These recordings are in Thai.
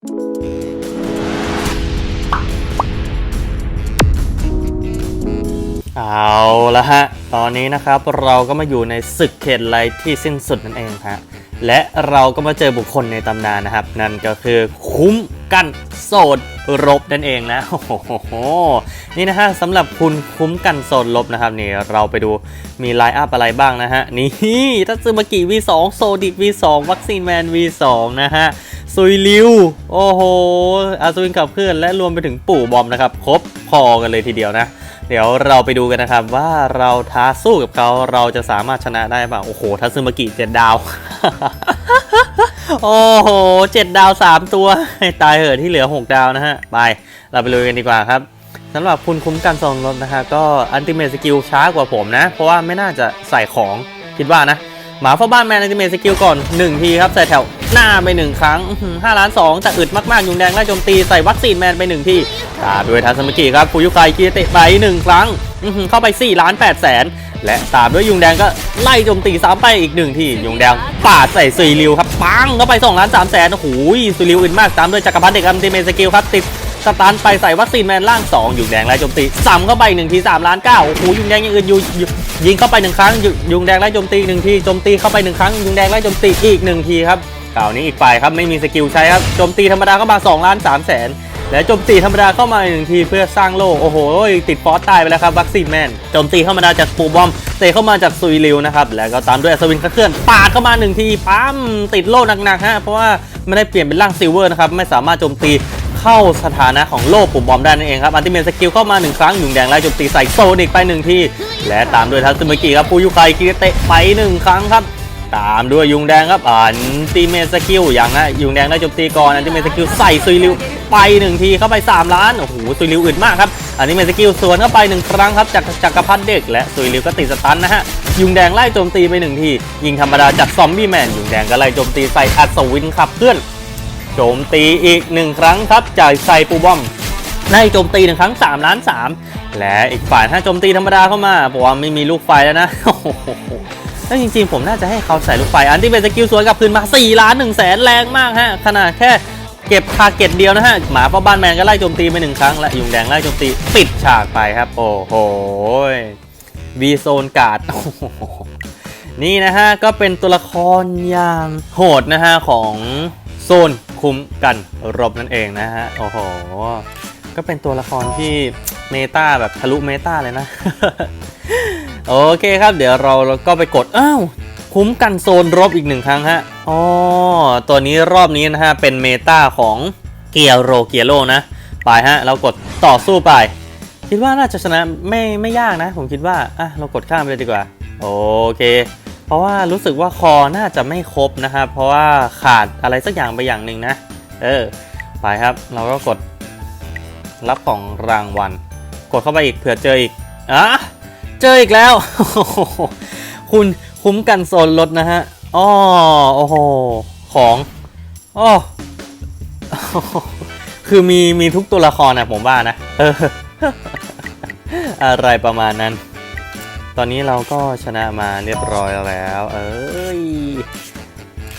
เอาละฮะ ตอนนี้นะครับเราก็มาอยู่ในศึกเขตไลท์ที่สิ้นสุดนั่นเองฮะ และเราก็มาเจอบุคคลในตำนานนะครับ นั่นก็คือคุ้มกันโสดรบนั่นเองนะโอ้โหนี่นะฮะสำหรับคุณคุ้มกันโสดลบนะครับนี่เราไปดูมีไลน์อัพอะไรบ้างนะฮะ นี่ทัตสึมากิ V2 โซดิก V2 วัคซีนแมน V2 นะฮะ ซุยลิว โอ้โหอาซูนขับเคลื่อนและรวมไปถึงปู่บอมนะครับครบพอกันเลยทีเดียวนะ เดี๋ยวเราไปดูกันนะครับว่าเราท้าสู้กับเขาเราจะสามารถชนะได้ป่าโอ้โหทัซึมากิเจ็ดดาว โอ้โหเจ็ดดาวสามตัวตายเหอะที่เหลือ6ดาวนะฮะไปเราไปลุยกันดีกว่าครับสำหรับคุณคุ้มกันทรงรถนะฮะก็อันติเม e สกิลช้ากว่าผมนะ เพราะว่าไม่น่าจะใส่ของคิดว่านะ หมาเฝ้าบ้านแมนอันติเม e สกิลก่อน 1 ทีครับ ใส่แถว หน้าไป1ครั้งห้าล้าน2แต่อึดมากๆ ยุงแดงไล่โจมตีใส่วัคซีนแมนไป1ทีตามด้วยทัสมากิครับฟูยุไคคีเตะไป1ครั้งเข้าไป4ล้าน8แสนและตามด้วยยุงแดงก็ไล่โจมตีซ้ำไปอีกหนึ่งทียุงแดงปาดใส่ซุยริวครับปังเข้าไป2ล้าน3แสนโอ้โหซุยริวอึดมากตามด้วยจักรพรรดิเด็กอันติเมสกิลครับติดสตันไปใส่วัคซีนแมนล่าง 2 ยุงแดงไล่โจมตีซ้ำเข้าไป1ที3ล้าน9โอ้โหยุงแดงยังอื่นอยู่ยิงเข้าไปหนึ่งครั้งยุงแดงไล่โจมตีหนึ่งทีโจมตีเข้าไปหนึ่งครั้งยุงแดงไล่โจมตีอีกหนึ่งทีครับ คราวนี้อีกฝ่ายครับไม่มีสกิลใช้ครับโจมตีธรรมดาเข้ามา2ล้าน3แสนและโจมตีธรรมดาเข้ามาหนึ่งทีเพื่อสร้างโลกโอ้โหติดฟอสตายไปแล้วครับวัคซีนแมนโจมตีเข้ามาจากปูบอมเตะเข้ามาจากซุยริวนะครับแล้วก็ตามด้วยอัศวินเคลื่อนปาดเข้ามาหนึ่งทีปั๊มติดโล่หนักๆฮะเพราะว่าไม่ได้เปลี่ยนเป็นร่างซิลเวอร์นะครับไม่สามารถโจมตีเข้าสถานะของโล่ปูบอมได้นั่นเองครับอันติเมนสกิลเข้ามาหนึ่งครั้งหนุ่งแดงไล่โจมตีใส่โซนิกไปหนึ่งทีและตามด้วยทัซึมิกิครับปูยุไคคิเตะไปหนึ่งครั้งครับ ตามด้วยยุงแดงครับอันติเมสกิลอย่างนะยุงแดงได้โจมตีก่อนอันติเมสกิลใส่ซุยริวไปหนึ่งทีเข้าไป 3 ล้านโอ้โหซุยริวอึดมากครับอันติเมสกิลสวนเข้าไปหนึ่งครั้งครับจากจักรพันเด็ก และซุยริวก็ติดสตันนะฮะยุงแดงไล่โจมตีไปหนึ่งทียิงธรรมดาจากซอมบี้แมนยุงแดงก็ไล่โจมตีใส่อัศวินขับเพื่อนโจมตีอีกหนึ่งครั้งครับจ่ากใส่ปูบอมไล่โจมตีหนึ่งครั้ง3ล้าน3และอีกฝ่ายถ้าโจมตีธรรมดาเข้ามาบอกว่าไม่มีลูกไฟแล้วนะ แล้วจริงๆ ผมน่าจะให้เขาใส่ลูกไฟ อันที่เป็นสกิลสวนกลับคืนมา4ล้าน1แสนแรงมากฮะ ขนาดแค่เก็บทาร์เก็ตเดียวนะฮะ หมาเฝ้าบ้านแมนก็ไล่โจมตีไปหนึ่งครั้ง และยุงแดงไล่โจมตีปิดฉากไปครับ โอ้โหวีโซนกาดนี่นะฮะ ก็เป็นตัวละครอย่างโหดนะฮะ ของโซนคุ้มกันรบนั่นเองนะฮะ โอ้โห ก็เป็นตัวละครที่เมตาแบบทะลุเมตาเลยนะ โอเคครับเดี๋ยวเราก็ไปกดอ้าวคุ้มกันโซนรบอีกหนึ่งครั้งฮะอ๋อตัวนี้รอบนี้นะฮะเป็นเมตาของเกียโรเกียโรนะไปฮะเรากดต่อสู้ไป คิดว่าน่าจะชนะไม่ไม่ยากนะ ผมคิดว่าอะเรากดข้ามไปเลยดีกว่า โอเค เพราะว่ารู้สึกว่าคอน่าจะไม่ครบนะครับเพราะว่าขาดอะไรสักอย่างไปอย่างหนึ่งนะ เออไปครับ เราก็กดรับของรางวัล กดเข้าไปอีกเผื่อเจออีกอะ เจออีกแล้ว คุณคุ้มกันโซนรถนะฮะอ้อโอ้โห ของอ้อคือมีมีทุกตัวละครนะผมว่านะ เออ อะไรประมาณนั้น ตอนนี้เราก็ชนะมาเรียบร้อยแล้ว เอ้ย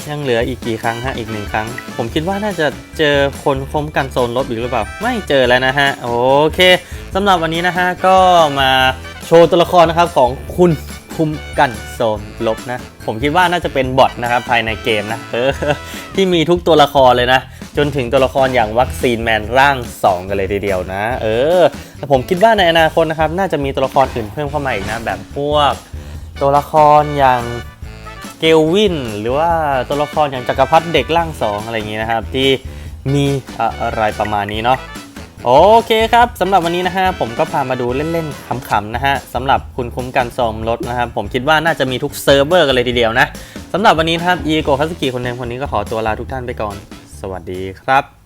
ยังเหลืออีกกี่ครั้งฮะ อีกหนึ่งครั้ง ผมคิดว่าน่าจะเจอคนคุ้มกันโซนลบอีกหรือเปล่า ไม่เจอแล้วนะฮะ โอเคสำหรับวันนี้นะฮะ ก็มา ชว์ตัวละครนะครับของคุณคุ้มกันโซนลบนะ ผมคิดว่าน่าจะเป็นบอทนะครับภายในเกมนะเออที่มีทุกตัวละครเลยนะ จนถึงตัวละครอย่างวัคซีนแมนร่าง 2 กันเลยทีเดียวนะ เออแต่ผมคิดว่าในอนาคตนะครับ น่าจะมีตัวละครอื่นเพิ่มเข้ามาอีกนะ แบบพวกตัวละครอย่างเกลวิน หรือว่าตัวละครอย่างจักรพรรดิเด็กร่างสองอะไรอย่างนี้นะครับ ที่มีอะไรประมาณนี้เนาะ โอเคครับสำหรับวันนี้นะฮะผมก็พามาดูเล่นๆขำๆนะฮะสำหรับคุณคุ้มกันซอมรถนะครับผมคิดว่าน่าจะมีทุกเซิร์ฟเวอร์กันเลยทีเดียวนะสำหรับวันนี้นะครับอีโกคัสกิคนเดิมคนนี้ก็ขอตัวลาทุกท่านไปก่อน สวัสดีครับ